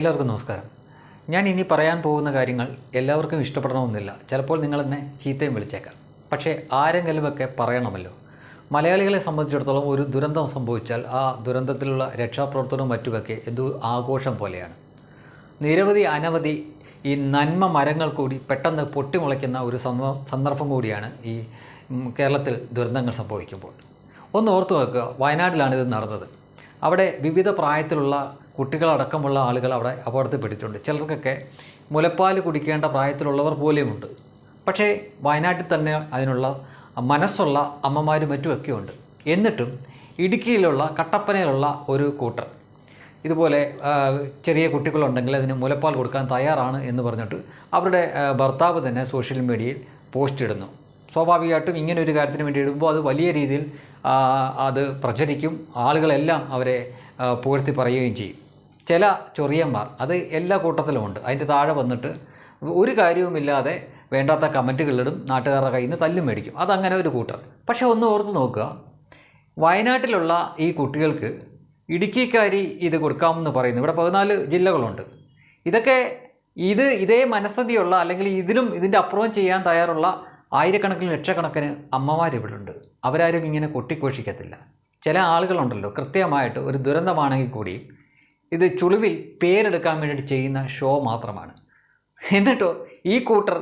എല്ലാവർക്കും നമസ്കാരം. ഞാൻ ഇനി പറയാൻ പോകുന്ന കാര്യങ്ങൾ എല്ലാവർക്കും ഇഷ്ടപ്പെടണമെന്നില്ല. ചിലപ്പോൾ നിങ്ങൾ എന്നെ ചീത്തയും വിളിച്ചേക്കാം. പക്ഷേ ആരെങ്കിലുമൊക്കെ പറയണമല്ലോ. മലയാളികളെ സംബന്ധിച്ചിടത്തോളം ഒരു ദുരന്തം സംഭവിച്ചാൽ ആ ദുരന്തത്തിലുള്ള രക്ഷാപ്രവർത്തനവും മറ്റുമൊക്കെ എന്തോ ആഘോഷം പോലെയാണ്. നിരവധി അനവധി ഈ നന്മ മരങ്ങൾ കൂടി പെട്ടെന്ന് പൊട്ടിമുളയ്ക്കുന്ന ഒരു സന്ദർഭം കൂടിയാണ് ഈ കേരളത്തിൽ ദുരന്തങ്ങൾ സംഭവിക്കുമ്പോൾ. ഒന്ന് ഓർത്തു വെക്കുക. വയനാട്ടിലാണ് ഇത് നടന്നത്. അവിടെ വിവിധ പ്രായത്തിലുള്ള കുട്ടികളടക്കമുള്ള ആളുകൾ അവിടെ അപകടത്തിൽപ്പെട്ടിട്ടുണ്ട് ചിലർക്കൊക്കെ മുലപ്പാൽ കുടിക്കേണ്ട പ്രായത്തിലുള്ളവർ പോലെയുമുണ്ട്. പക്ഷേ വയനാട്ടിൽ തന്നെ അതിനുള്ള മനസ്സുള്ള അമ്മമാരും മറ്റുമൊക്കെ ഉണ്ട്. എന്നിട്ടും ഇടുക്കിയിലുള്ള കട്ടപ്പനയിലുള്ള ഒരു കൂട്ടർ. ഇതുപോലെ ചെറിയ കുട്ടികളുണ്ടെങ്കിൽ അതിന് മുലപ്പാൽ കൊടുക്കാൻ തയ്യാറാണ് എന്ന് പറഞ്ഞിട്ട് അവരുടെ ഭർത്താവ് തന്നെ സോഷ്യൽ മീഡിയയിൽ പോസ്റ്റ് ഇടുന്നു. സ്വാഭാവികമായിട്ടും ഇങ്ങനെ ഒരു കാര്യത്തിന് വേണ്ടി ഇടുമ്പോൾ അത് വലിയ രീതിയിൽ അത് പ്രചരിക്കും. ആളുകളെല്ലാം അവരെ പുകഴ്ത്തി പറയുകയും ചെയ്യും. ചില ചൊറിയന്മാർ അത് എല്ലാ കൂട്ടത്തിലുമുണ്ട് അതിന്റെ താഴെ വന്നിട്ട് ഒരു കാര്യവുമില്ലാതെ വേണ്ടാത്ത കമന്റുകളിടും നാട്ടുകാരുടെ കയ്യിൽ നിന്ന് തല്ലും മേടിക്കും. അതങ്ങനെ ഒരു കൂട്ടർ. പക്ഷേ ഒന്ന് ഓർത്ത് നോക്കുക. വയനാട്ടിലുള്ള ഈ കുട്ടികൾക്ക് ഇടുക്കിക്കാരി ഇത് കൊടുക്കാമെന്ന് പറയുന്നു. ഇവിടെ പതിനാല് ജില്ലകളുണ്ട്. ഇതൊക്കെ ഇത് ഇതേ മനസ്സതിയുള്ള അല്ലെങ്കിൽ ഇതിനും ഇതിന്റെ അപ്പുറവും ചെയ്യാൻ തയ്യാറുള്ള ആയിരക്കണക്കിന് ലക്ഷക്കണക്കിന് ഉണ്ട് അവരാരും ഇങ്ങനെ കൊട്ടിഘോഷിക്കത്തില്ല. ചില ആളുകളുണ്ടല്ലോ കൃത്യമായിട്ട് ഒരു ദുരന്തമാണെങ്കിൽ കൂടി ഇത് ചുളിവിൽ പേരെടുക്കാൻ വേണ്ടിയിട്ട് ചെയ്യുന്ന ഷോ മാത്രമാണ്. എന്നിട്ടോ ഈ കൂട്ടർ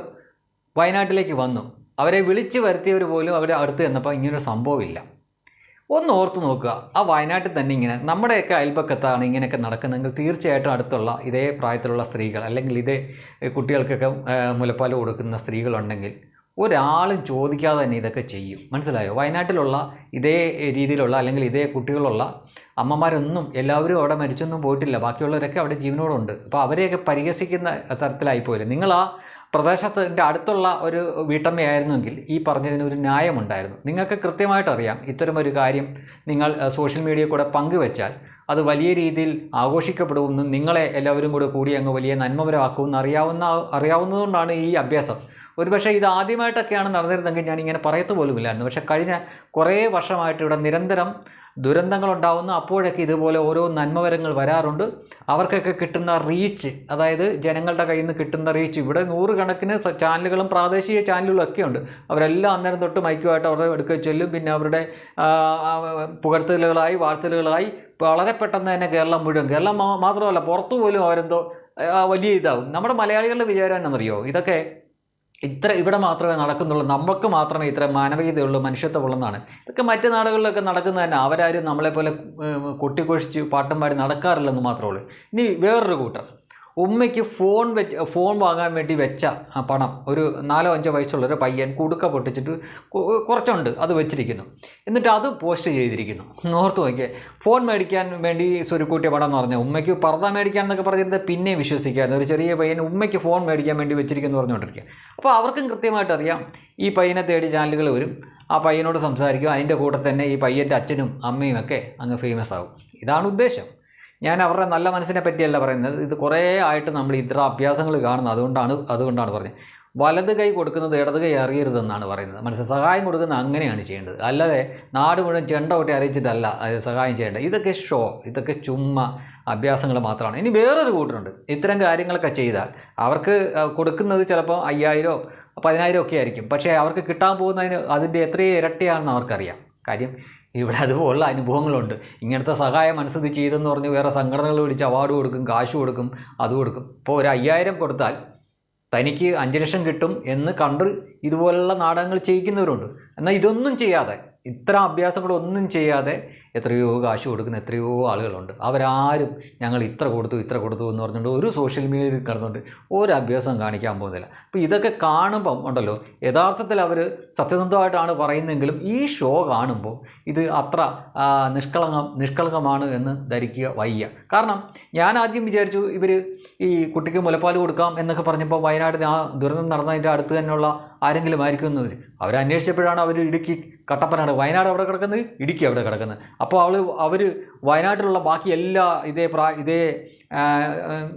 വയനാട്ടിലേക്ക് വന്നു. അവരെ വിളിച്ചു വരുത്തിയവർ പോലും അവരെ അടുത്ത് ചെന്നപ്പോൾ ഇങ്ങനൊരു സംഭവമില്ല ഒന്ന് ഓർത്ത് നോക്കുക ആ വയനാട്ടിൽ തന്നെ ഇങ്ങനെ നമ്മുടെയൊക്കെ അയൽപക്കത്താണ് ഇങ്ങനെയൊക്കെ നടക്കുന്നതെങ്കിൽ തീർച്ചയായിട്ടും അടുത്തുള്ള ഇതേ പ്രായത്തിലുള്ള സ്ത്രീകൾ അല്ലെങ്കിൽ ഇതേ കുട്ടികൾക്കൊക്കെ മുലപ്പാൽ കൊടുക്കുന്ന സ്ത്രീകളുണ്ടെങ്കിൽ ഒരാളും ചോദിക്കാതെ തന്നെ ഇതൊക്കെ ചെയ്യും. മനസ്സിലായോ? വയനാട്ടിലുള്ള ഇതേ രീതിയിലുള്ള അല്ലെങ്കിൽ ഇതേ കുട്ടികളുള്ള അമ്മമാരൊന്നും എല്ലാവരും അവിടെ മരിച്ചൊന്നും പോയിട്ടില്ല. ബാക്കിയുള്ളവരൊക്കെ അവിടെ ജീവനോടുണ്ട്. അപ്പോൾ അവരെയൊക്കെ പരിഹസിക്കുന്ന തരത്തിലായിപ്പോയില്ല? നിങ്ങൾ ആ പ്രദേശത്തിന്റെ അടുത്തുള്ള ഒരു വീട്ടമ്മയായിരുന്നെങ്കിൽ ഈ പറഞ്ഞതിന് ഒരു ന്യായമുണ്ടായിരുന്നു. നിങ്ങൾക്ക് കൃത്യമായിട്ട് അറിയാം ഇത്തരമൊരു കാര്യം നിങ്ങൾ സോഷ്യൽ മീഡിയ കൂടെ പങ്കുവെച്ചാൽ അത് വലിയ രീതിയിൽ ആഘോഷിക്കപ്പെടുമെന്നും നിങ്ങളെ എല്ലാവരും കൂടെ കൂടി അങ്ങ് വലിയ നന്മപരമാക്കുമെന്ന് അറിയാവുന്ന അറിയാവുന്നതുകൊണ്ടാണ് ഈ അഭ്യാസം. ഒരുപക്ഷെ ഇത് ആദ്യമായിട്ടൊക്കെയാണ് നടന്നിരുന്നെങ്കിൽ ഞാൻ ഇങ്ങനെ പറയത്തു പോലുമില്ലായിരുന്നു. പക്ഷേ കഴിഞ്ഞ കുറേ വർഷമായിട്ട് ഇവിടെ നിരന്തരം ദുരന്തങ്ങൾ ഉണ്ടാവുന്നു അപ്പോഴൊക്കെ ഇതുപോലെ ഓരോ നന്മവരങ്ങൾ വരാറുണ്ട്. അവർക്കൊക്കെ കിട്ടുന്ന റീച്ച് അതായത് ജനങ്ങളുടെ കയ്യിൽ നിന്ന് കിട്ടുന്ന റീച്ച് ഇവിടെ നൂറുകണക്കിന് ചാനലുകളും പ്രാദേശിക ചാനലുകളും ഒക്കെ ഉണ്ട്. അവരെല്ലാം അന്നേരം തൊട്ട് മൈക്കുമായിട്ട് അവരുടെ എടുക്കുക ചെല്ലും. പിന്നെ അവരുടെ പുകഴ്ത്തലുകളായി വാഴ്ത്തലുകളായി വളരെ പെട്ടെന്ന് തന്നെ കേരളം മുഴുവൻ കേരളം മാത്രമല്ല പുറത്തു പോലും അവരെന്തോ വലിയ ഇതാവും. നമ്മുടെ മലയാളികളുടെ വിചാരം എന്നറിയോ ഇതൊക്കെ ഇത്ര ഇവിടെ മാത്രമേ നടക്കുന്നുള്ളൂ. നമുക്ക് മാത്രമേ ഇത്ര മാനവികതയുള്ളൂ മനുഷ്യത്വമുള്ളതാണ് ഇതൊക്കെ മറ്റു നാടുകളിലൊക്കെ നടക്കുന്നത് തന്നെ. അവരാരും നമ്മളെപ്പോലെ പോലെ കൊട്ടിക്കൊഴിച്ച് പാട്ടും പാടി നടക്കാറില്ലെന്ന് മാത്രമേ ഉള്ളൂ. ഇനി വേറൊരു കൂട്ടർ. ഉമ്മയ്ക്ക് ഫോൺ വെച്ച് ഫോൺ വാങ്ങാൻ വേണ്ടി വെച്ച പണം ഒരു നാലോ അഞ്ചോ വയസ്സുള്ളൊരു പയ്യൻ കുടുക്ക പൊട്ടിച്ചിട്ട് കുറച്ചുണ്ട് അത് വെച്ചിരിക്കുന്നു. എന്നിട്ട് അത് പോസ്റ്റ് ചെയ്തിരിക്കുന്നു. ഓർത്ത് നോക്കിയേ ഫോൺ മേടിക്കാൻ വേണ്ടി സ്വരുക്കൂട്ടിയ പണം എന്ന് പറഞ്ഞാൽ ഉമ്മയ്ക്ക് പർദ്ദ മേടിക്കാൻ എന്നൊക്കെ പറഞ്ഞിരുന്നത് പിന്നെയും വിശ്വസിക്കായിരുന്നു ഒരു ചെറിയ പയ്യൻ ഉമ്മയ്ക്ക് ഫോൺ മേടിക്കാൻ വേണ്ടി വെച്ചിരിക്കുന്നു പറഞ്ഞുകൊണ്ടിരിക്കുക. അപ്പോൾ അവർക്കും കൃത്യമായിട്ട് അറിയാം ഈ പയ്യനെ തേടി ചാനലുകൾ വരും. ആ പയ്യനോട് സംസാരിക്കും അതിന്റെ കൂടെ തന്നെ ഈ പയ്യന്റെ അച്ഛനും അമ്മയും ഒക്കെ അങ്ങ് ഫേമസ് ആകും ഇതാണ് ഉദ്ദേശം. ഞാൻ അവരുടെ നല്ല മനസ്സിനെ പറ്റിയല്ല പറയുന്നത്. ഇത് കുറേ ആയിട്ട് നമ്മൾ ഇത്ര അഭ്യാസങ്ങൾ കാണുന്നത് അതുകൊണ്ടാണ് അതുകൊണ്ടാണ് പറഞ്ഞത്. വലത് കൈ കൊടുക്കുന്നത് ഇടത് കൈ അറിയരുതെന്നാണ് പറയുന്നത്. മനസ്സിൽ സഹായം കൊടുക്കുന്നത് അങ്ങനെയാണ് ചെയ്യേണ്ടത്. അല്ലാതെ നാട് മുഴുവൻ ചെണ്ട കൊട്ടി അറിയിച്ചിട്ടല്ല സഹായം ചെയ്യേണ്ടത്. ഇതൊക്കെ ഷോ ഇതൊക്കെ ചുമ്മാ അഭ്യാസങ്ങൾ മാത്രമാണ്. ഇനി വേറൊരു കൂട്ടരുണ്ട് ഇത്തരം കാര്യങ്ങളൊക്കെ ചെയ്താൽ അവർക്ക് കൊടുക്കുന്നത് ചിലപ്പോൾ അയ്യായിരോ പതിനായിരം ഒക്കെ ആയിരിക്കും. പക്ഷേ അവർക്ക് കിട്ടാൻ പോകുന്നതിന് അതിന്റെ എത്രയോ ഇരട്ടിയാണെന്ന് അവർക്കറിയാം. കാര്യം ഇവിടെ അതുപോലുള്ള അനുഭവങ്ങളുണ്ട്. ഇങ്ങനത്തെ സഹായം മനസ്സിൽ ചെയ്തെന്ന് പറഞ്ഞ് വേറെ സംഘടനകൾ വിളിച്ച് അവാർഡ് കൊടുക്കും കാശ് കൊടുക്കും അത് കൊടുക്കും. ഇപ്പോൾ ഒരു അയ്യായിരം കൊടുത്താൽ തനിക്ക് അഞ്ച് ലക്ഷം കിട്ടും എന്ന് കണ്ട് ഇതുപോലുള്ള നാടകങ്ങൾ ചെയ്യിക്കുന്നവരുണ്ട്. എന്നാൽ ഇതൊന്നും ചെയ്യാതെ ഇത്ര അഭ്യാസങ്ങളൊന്നും ചെയ്യാതെ എത്രയോ കാശ് കൊടുക്കുന്ന എത്രയോ ആളുകളുണ്ട്. അവരാരും ഞങ്ങൾ ഇത്ര കൊടുത്തു ഇത്ര കൊടുത്തു എന്ന് പറഞ്ഞുകൊണ്ട് ഒരു സോഷ്യൽ മീഡിയയിൽ കിടന്നുകൊണ്ട് ഒരു അഭ്യാസം കാണിക്കാൻ പോകുന്നില്ല. അപ്പോൾ ഇതൊക്കെ കാണുമ്പം ഉണ്ടല്ലോ യഥാർത്ഥത്തിൽ അവർ സത്യസന്ധമായിട്ടാണ് പറയുന്നതെങ്കിലും ഈ ഷോ കാണുമ്പോൾ ഇത് അത്ര നിഷ്കളങ്കം നിഷ്കളങ്കമാണ് എന്ന് ധരിക്കുക വയ്യ. കാരണം ഞാൻ ആദ്യം വിചാരിച്ചു ഇവർ ഈ കുട്ടിക്ക് മുലപ്പാൽ കൊടുക്കാം എന്നൊക്കെ പറഞ്ഞപ്പോൾ വയനാട്ടിൽ ആ ദുരന്തം നടന്നതിന്റെ അടുത്ത് തന്നെയുള്ള ആരെങ്കിലും ആയിരിക്കും അവർ അവരന്വേഷിച്ചപ്പോഴാണ് അവർ ഇടുക്കി കട്ടപ്പനാണ് വയനാട് അവിടെ കിടക്കുന്നത് ഇടുക്കി അവിടെ കിടക്കുന്നത്. അപ്പോൾ അവൾ അവർ വയനാട്ടിലുള്ള ബാക്കി എല്ലാ ഇതേ പ്രാ ഇതേ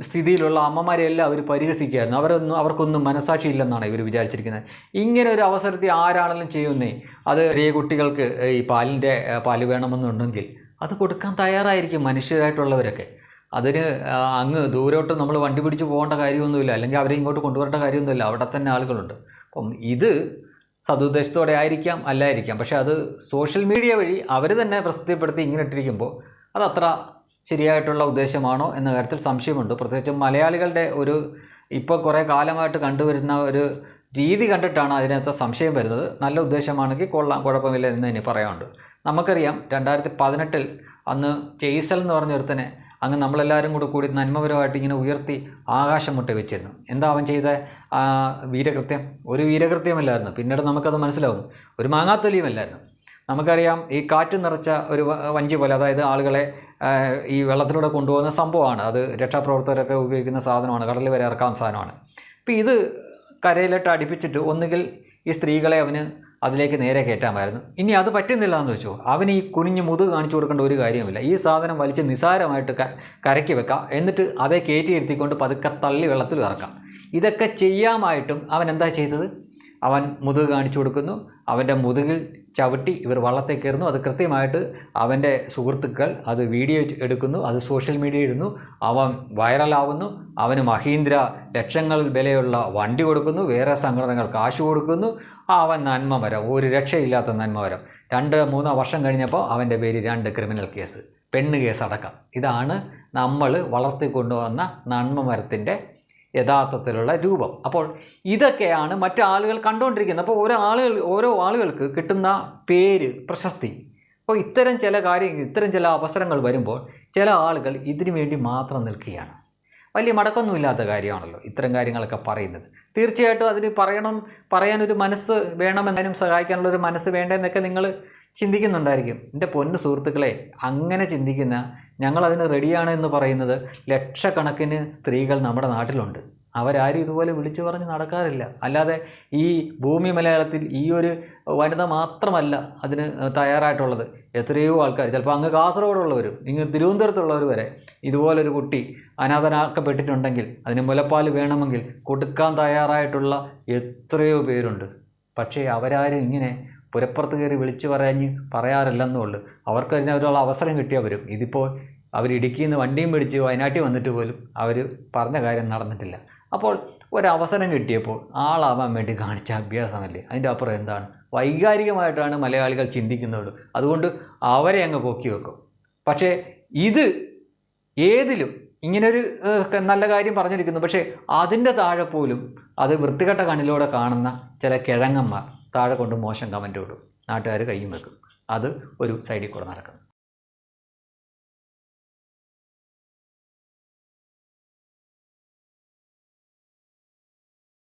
സ്ഥിതിയിലുള്ള അമ്മമാരെയെല്ലാം അവർ പരിഹസിക്കുകയായിരുന്നു. അവരൊന്നും അവർക്കൊന്നും മനസാക്ഷി ഇല്ലെന്നാണ് ഇവർ വിചാരിച്ചിരിക്കുന്നത്. ഇങ്ങനെ ഒരു അവസരത്തിൽ ആരാണെങ്കിലും ചെയ്യുന്നേ അത് ചെറിയ കുട്ടികൾക്ക് ഈ പാലിന്റെ പാൽ വേണമെന്നുണ്ടെങ്കിൽ അത് കൊടുക്കാൻ തയ്യാറായിരിക്കും മനുഷ്യരായിട്ടുള്ളവരൊക്കെ. അതിന് അങ്ങ് ദൂരോട്ട് നമ്മൾ വണ്ടി പിടിച്ച് പോകേണ്ട കാര്യമൊന്നുമില്ല. അല്ലെങ്കിൽ അവരെ ഇങ്ങോട്ട് കൊണ്ടുവരേണ്ട കാര്യമൊന്നുമില്ല. അവിടെ തന്നെ ആളുകളുണ്ട്. അപ്പം ഇത് സതുദ്ദേശത്തോടെ ആയിരിക്കാം അല്ലായിരിക്കാം. പക്ഷേ അത് സോഷ്യൽ മീഡിയ വഴി അവർ തന്നെ പ്രസിദ്ധപ്പെടുത്തി ഇങ്ങനെ ഇട്ടിരിക്കുമ്പോൾ അതത്ര ശരിയായിട്ടുള്ള ഉദ്ദേശമാണോ എന്ന കാര്യത്തിൽ സംശയമുണ്ട്. പ്രത്യേകിച്ചും മലയാളികളുടെ ഒരു ഇപ്പോൾ കുറേ കാലമായിട്ട് കണ്ടുവരുന്ന ഒരു രീതി കണ്ടിട്ടാണ് അതിനകത്ത് സംശയം വരുന്നത്. നല്ല ഉദ്ദേശമാണെങ്കിൽ കൊള്ളാം കുഴപ്പമില്ല എന്ന് ഇനി പറയാനുണ്ട്. നമുക്കറിയാം രണ്ടായിരത്തി പതിനെട്ടിൽ അന്ന് ചെയ്സൽ എന്ന് പറഞ്ഞ ഒരുത്തനെ അങ്ങ് നമ്മളെല്ലാവരും കൂടെ കൂടി നന്മപരമായിട്ട് ഇങ്ങനെ ഉയർത്തി ആകാശം മുട്ട വെച്ചിരുന്നു. എന്താ അവൻ ചെയ്ത? വീരകൃത്യം? ഒരു വീരകൃത്യമല്ലായിരുന്നു. പിന്നീട് നമുക്കത് മനസ്സിലാവും. ഒരു മാങ്ങാത്തൊലിയുമല്ലായിരുന്നു. നമുക്കറിയാം ഈ കാറ്റ് നിറച്ച ഒരു വഞ്ചി പോലെ അതായത് ആളുകളെ ഈ വെള്ളത്തിലൂടെ കൊണ്ടുപോകുന്ന സംഭവമാണ്. അത് രക്ഷാപ്രവർത്തകരൊക്കെ ഉപയോഗിക്കുന്ന സാധനമാണ്. കടലിൽ വരെ ഇറക്കാവുന്ന സാധനമാണ്. അപ്പോൾ ഇത് കരയിലിട്ട് അടുപ്പിച്ചിട്ട് ഒന്നുകിൽ ഈ സ്ത്രീകളെ അവന് അതിലേക്ക് നേരെ കയറ്റാമായിരുന്നു. ഇനി അത് പറ്റുന്നില്ല എന്ന് വെച്ചോ. അവന് ഈ കുനിഞ്ഞ് മുതുക് കാണിച്ചു കൊടുക്കേണ്ട ഒരു കാര്യമില്ല ഈ സാധനം വലിച്ച് നിസാരമായിട്ട് കരക്കി വെക്കാം. എന്നിട്ട് അതേ കയറ്റി എടുത്തിക്കൊണ്ട് പതുക്കെ തള്ളി വെള്ളത്തിൽ ഇറക്കാം. ഇതൊക്കെ ചെയ്യാമായിട്ടും അവൻ എന്താ ചെയ്തത്? അവൻ മുതുക് കാണിച്ചു കൊടുക്കുന്നു. അവന്റെ മുതുകിൽ ചവിട്ടി ഇവർ വള്ളത്തെ കയറുന്നു. അത് കൃത്യമായിട്ട് അവന്റെ സുഹൃത്തുക്കൾ അത് വീഡിയോ എടുക്കുന്നു. അത് സോഷ്യൽ മീഡിയ ഇടുന്നു. അവൻ വൈറലാവുന്നു. അവന് മഹീന്ദ്ര ലക്ഷങ്ങൾ വിലയുള്ള വണ്ടി കൊടുക്കുന്നു. വേറെ സംഘടനകൾ കാശ് കൊടുക്കുന്നു. അവൻ നന്മ വരം. ഒരു രക്ഷയില്ലാത്ത നന്മ വരം. രണ്ട് മൂന്നോ വർഷം കഴിഞ്ഞപ്പോൾ അവന്റെ പേര് രണ്ട് ക്രിമിനൽ കേസ്. പെണ്ണ് കേസ് അടക്കം. ഇതാണ് നമ്മൾ വളർത്തിക്കൊണ്ടുവന്ന നന്മ മരത്തിന്റെ യഥാർത്ഥത്തിലുള്ള രൂപം. അപ്പോൾ ഇതൊക്കെയാണ് മറ്റു ആളുകൾ കണ്ടുകൊണ്ടിരിക്കുന്നത്. അപ്പോൾ ഓരോ ആളുകൾ ഓരോ ആളുകൾക്ക് കിട്ടുന്ന പേര് പ്രശസ്തി. അപ്പോൾ ഇത്തരം ചില കാര്യങ്ങൾ ഇത്തരം ചില അവസരങ്ങൾ വരുമ്പോൾ ചില ആളുകൾ ഇതിനു വേണ്ടി മാത്രം നിൽക്കുകയാണ്. വലിയ മടക്കൊന്നുമില്ലാത്ത കാര്യമാണല്ലോ ഇത്തരം കാര്യങ്ങളൊക്കെ പറയുന്നത്. തീർച്ചയായിട്ടും അതിന് പറയണം പറയാനൊരു മനസ്സ് വേണമെന്നതിനും സഹായിക്കാനുള്ളൊരു മനസ്സ് വേണ്ടെന്നൊക്കെ നിങ്ങൾ ചിന്തിക്കുന്നുണ്ടായിരിക്കും. എന്റെ പൊന്നു സുഹൃത്തുക്കളെ അങ്ങനെ ചിന്തിക്കുന്ന ഞങ്ങളതിന് റെഡിയാണ് എന്ന് പറയുന്നത് ലക്ഷക്കണക്കിന് സ്ത്രീകൾ നമ്മുടെ നാട്ടിലുണ്ട്. അവരാരും ഇതുപോലെ വിളിച്ചു പറഞ്ഞ് നടക്കാറില്ല. അല്ലാതെ ഈ ഭൂമി മലയാളത്തിൽ ഈ ഒരു വനിത മാത്രമല്ല അതിന് തയ്യാറായിട്ടുള്ളത്. എത്രയോ ആൾക്കാർ ചിലപ്പോൾ അങ്ങ് കാസർഗോഡുള്ളവരും ഇങ്ങ് തിരുവനന്തപുരത്തുള്ളവർ വരെ ഇതുപോലൊരു കുട്ടി അനാഥനാക്കപ്പെട്ടിട്ടുണ്ടെങ്കിൽ അതിന് മുലപ്പാൽ വേണമെങ്കിൽ കൊടുക്കാൻ തയ്യാറായിട്ടുള്ള എത്രയോ പേരുണ്ട്. പക്ഷേ അവരാരും ഇങ്ങനെ പുരപ്പുറത്ത് കയറി വിളിച്ച് പറഞ്ഞ് പറയാറില്ലെന്നുള്ളൂ അവർക്ക് അതിന് അവരുള്ള അവസരം കിട്ടിയാൽ വരും. ഇതിപ്പോൾ അവർ ഇടുക്കിയിൽ നിന്ന് വണ്ടിയും പിടിച്ച് വയനാട്ടിൽ വന്നിട്ട് പോലും അവർ പറഞ്ഞ കാര്യം നടന്നിട്ടില്ല. അപ്പോൾ ഒരവസരം കിട്ടിയപ്പോൾ ആളാവാൻ വേണ്ടി കാണിച്ച അഭ്യാസമല്ലേ? അതിന്റെ അപ്പുറം എന്താണ്? വൈകാരികമായിട്ടാണ് മലയാളികൾ ചിന്തിക്കുന്നത്. അതുകൊണ്ട് അവരെ അങ്ങ് പൊക്കി വെക്കും. പക്ഷേ ഇത് ഏതിലും ഇങ്ങനൊരു നല്ല കാര്യം പറഞ്ഞിരിക്കുന്നു. പക്ഷേ അതിന്റെ താഴെ പോലും അത് വൃത്തികെട്ട കണ്ണിലൂടെ കാണുന്ന ചില കിഴങ്ങന്മാർ താഴെ കൊണ്ട് മോശം കമന്റ് ഇടും. നാട്ടുകാർ കയ്യും വെക്കും. അത് ഒരു സൈഡിൽ കൂടെ നടക്കും.